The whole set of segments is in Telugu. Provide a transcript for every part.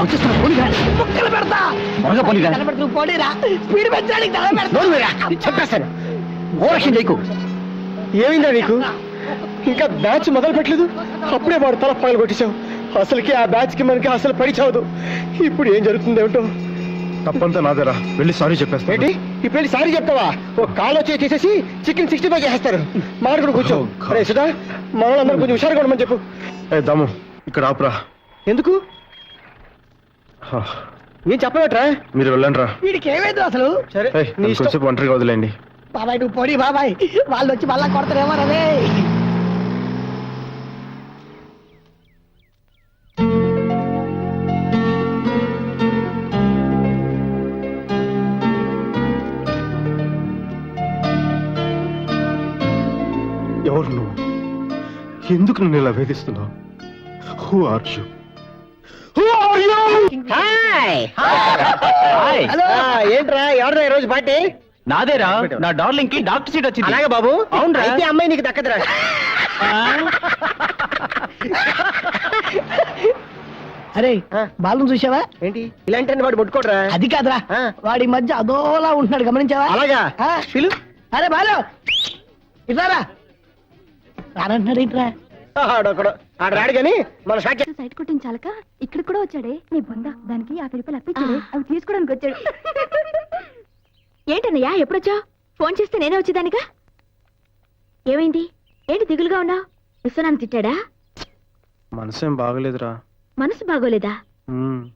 వచ్చేస్తున్నా ఏమైందా నీకు ఇంకా బ్యాచ్ మొదలు పెట్టలేదు అప్పుడే వాడు తల పగలు కొట్టేశావు అసలుకి ఆ బ్యాచ్కి మనకి అసలు పడిచావదు ఇప్పుడు ఏం జరుగుతుంది ఏమిటో తప్పంతా నాదరా వెళ్ళి సారీ చెప్పేస్తా ఏంటి? ఇప్పుడు వెళ్ళి సారీ చెప్తావా? ఓ కాలో వచ్చి తీసేసి చికెన్ సిక్స్టీ ఫైవ్ చేసేస్తారు. మాడు కూడా కూర్చో. సుధా మనందరూ కొంచెం హుషారుగా ఉండమని చెప్పు. ఏ దాము ఇక్కడ ఆపురా. ఎందుకు? హా, ఏం చెప్పబెట్రా మీరు వెళ్ళండి రా. వీడికి ఏమైంది అసలు? సరే ఏయ్, నీ నన్ను ఇష్టం కొంచెంసేపు ఒంటరిగా వదిలేండి బాబాయ్ నువ్వు పోనీ బాబాయ్. వాళ్ళు వచ్చి మళ్ళా కొడతారేమో రే ఎవరు నువ్వు? ఎందుకు నన్ను ఇలా వేధిస్తున్నావు? Who are you hi hi hello ఆ, ఏంట్రా? ఎవరు ఈ రోజు పార్టీ? నాదేరా? నా డార్లింగ్కి డాక్టర్ సీట్ వచ్చింది. అలాగే బాబు. అవునురా. అయితే అమ్మాయి నీకు దక్కదురా. అరే. బాలను చూసావా ఏంటి? ఇలాంటి వాడు పట్టుకోడరా. అది కాదురా. వాడి మధ్య అదోలా ఉంటున్నాడు గమనించావా? అలాగా. పిలు. అరే బాలు. ఇట్లారా. రానంటున్నాడు ఏంట్రా? ఆడొకడు. ఆడ రాడు మన షాక్ సైట్ కొట్టించాలక ఇక్కడ కూడా వచ్చాడే. నీ బొంద. దానికి యాభై రూపాయలు అప్పించాడే. అవి తీసుకోవడానికి వచ్చాడు. ఏంటన్నయ్యా ఎప్పుడొచ్చావు? ఫోన్ చేస్తే నేనే వచ్చేదానిగా? ఏమైంది? ఏంటి దిగులుగా ఉన్నావు? విశ్వనాథ్ తిట్టాడా? మనసేం బాగలేదురా. మనసు బాగోలేదా. హ్మ్.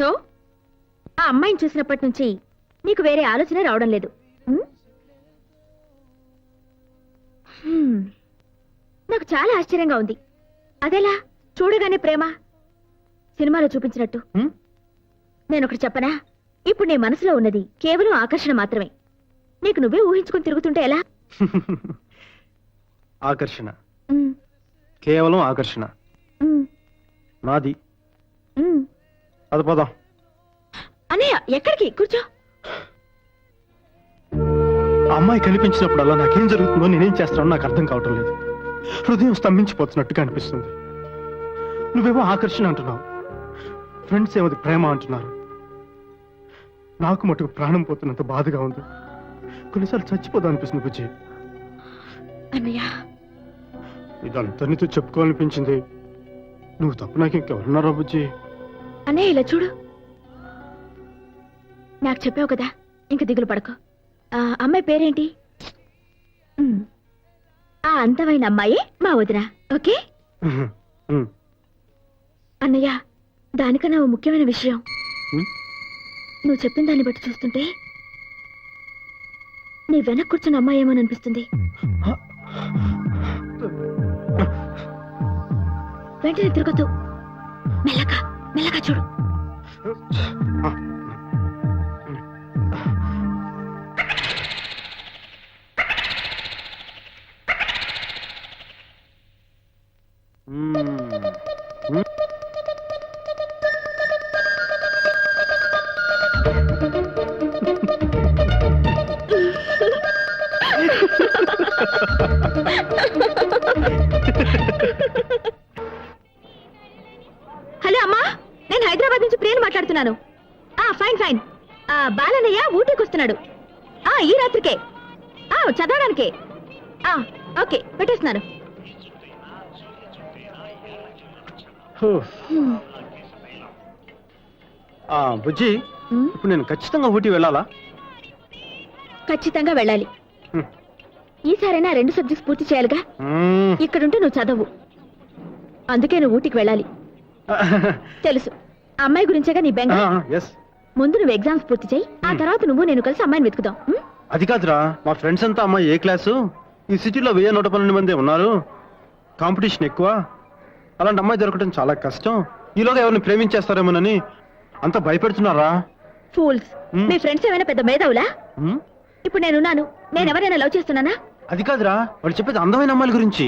సో ఆ అమ్మాయిని చూసినప్పటి నుంచి నీకు వేరే ఆలోచన రావడం లేదు. చాలా ఆశ్చర్యంగా ఉంది. అదెలా? చూడగానే ప్రేమ. సినిమాలో చూపించినట్టు? నేను ఒకటి చెప్పనా? ఇప్పుడు నీ మనసులో ఉన్నది కేవలం ఆకర్షణ మాత్రమే. నీకు నువ్వే ఊహించుకొని తిరుగుతుంటే ఎలా? ఆకర్షణ. కేవలం ఆకర్షణ. నాది. అది పోదాం. అన్నయ్య ఎక్కడికి? కూర్చో. అమ్మాయి కనిపించినప్పుడల్లా నాకేం జరుగుతుందో నేనేం చేస్తానో నాకు అర్థం కావటం లేదు. హృదయం స్తంభించిపోతున్నట్టుగా అనిపిస్తుంది. నువ్వేమో ఆకర్షణ అంటున్నావు. ఫ్రెండ్స్ ఏమది ప్రేమ అంటున్నారు. నాకు మటుకు ప్రాణం పోతున్నంత బాధగా ఉంది. కొన్నిసార్లు చచ్చిపోదాం అనిపిస్తుంది బుజ్జి. అన్నయ్య. ఇదంతా నీతో చెప్పుకోవాలనిపించింది. నువ్వు తప్పు నాకు ఇంకెవరున్నారా బుజ్జి? అన్నయ్య ఇలా చూడు. నాకు చెప్పావు కదా ఇంక దిగులు పడకు. ఆ అమ్మాయి పేరేంటి? ఉమ్. ఆ అందమైన అమ్మాయి మా వదిన ఓకే. అన్నయ్య దానికన్నా ఓ ముఖ్యమైన విషయం. నువ్వు చెప్పిన దాన్ని బట్టి చూస్తుంటే నీ వెనక కూర్చున్న అమ్మాయి ఏమో అనిపిస్తుంది. వెంటనే తిరగద్దు. మెల్లగా మెల్లగా చూడు. హైదరాబాద్ నుంచి ప్రియని మాట్లాడుతున్నాను. ఆ ఫైన్ ఫైన్. ఆ బాలనయ్య ఊటీకి వస్తున్నాడు. ఆ ఈ రాత్రికే. ఆ చదవడానికే. ఆ ఓకే పెట్టేస్తున్నాను. హూ. హ్మ్. ఆ, బుజ్జి హ్మ్. ఇప్పుడు నేను ఖచ్చితంగా ఊటీ వెళ్ళాలా? ఖచ్చితంగా వెళ్ళాలి. హ్మ్. ఈసారైనా రెండు సబ్జెక్ట్స్ పూర్తి చేయాలిగా? మ్మ్. ఇక్కడుంటే నువ్వు చదవు. అందుకే నువ్వు ఊటికి వెళ్ళాలి. తెలుసు. అమ్మాయి గురించేగా నీ బెంగ ఆ, ఎస్ ముందు నువ్వు ఎగ్జామ్స్ పూర్తి చేయి ఆ తర్వాత నువ్వు నేను కలిసి అమ్మాయిని వెతుకుదాం. హ్మ్? అది కాదురా మా ఫ్రెండ్స్ అంతా అమ్మాయి ఏ క్లాసు? ఈ సిటీలో వెయ్యి నూట పన్నెండు మంది ఉన్నారు. కాంపిటీషన్ ఎక్కువ. అలాంటి అమ్మాయి దొరకడం చాలా కష్టం. ఈలోగా ఎవరిని ప్రేమించేస్తారేమోనని అంత భయపెడుతున్నారా? ఫూల్స్ హ్మ్. మీ ఫ్రెండ్స్ ఏమైనా పెద్ద మేధావులా? మ్మ్? ఇప్పుడు నేనున్నాను నేను ఎవరైనా లవ్ చేస్తున్నానా? అది కాదురా వాళ్ళు చెప్పేది అందమైన అమ్మాయిల గురించి.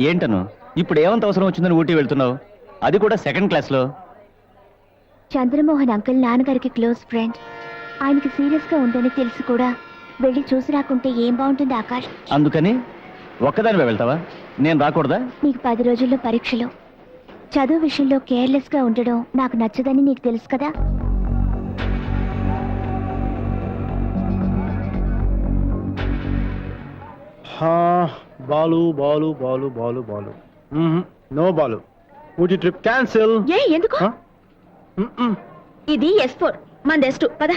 ఏంటను? ఇప్పుడు ఏమంత అవసరం వచ్చిందని ఊటీ వెళ్తున్నావు? అది కూడా సెకండ్ క్లాస్లో చంద్రమోహన్ అంకుల్ నాన్నగారికి క్లోజ్ ఫ్రెండ్. ఆయనకి సీరియస్గా ఉందని తెలిసి కూడా వెళ్ళి చూసి రాకుంటే ఏం బాగుంటుంది ఆకాష్? అందుకని ఒక్కదానివే వెళ్తావా? నేను రాకూడదా? నీకు పది రోజుల్లో పరీక్షలు. చదువు విషయంలో కేర్లెస్గా ఉండడం నాకు నచ్చదని నీకు తెలుసు కదా? Balu Balu Balu Balu Balu. No Balu. Ooty trip cancel ఏ ఎందుకు? ఇది ఎస్ ఫోర్ మన ఎస్ టూ పద.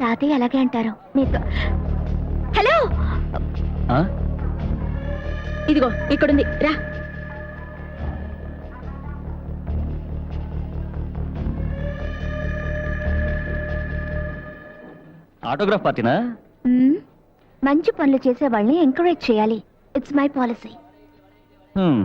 తాతయ్య అలాగే అంటారు. నీకు హలో! ఆ? ఇదిగో ఇక్కడుంది. రా. ఆటోగ్రాఫ్ పార్టీనా. మంచి పనులు చేసే వాళ్ళని ఎంకరేజ్ చేయాలి. ఇట్స్ మై పాలసీ హ్మ్.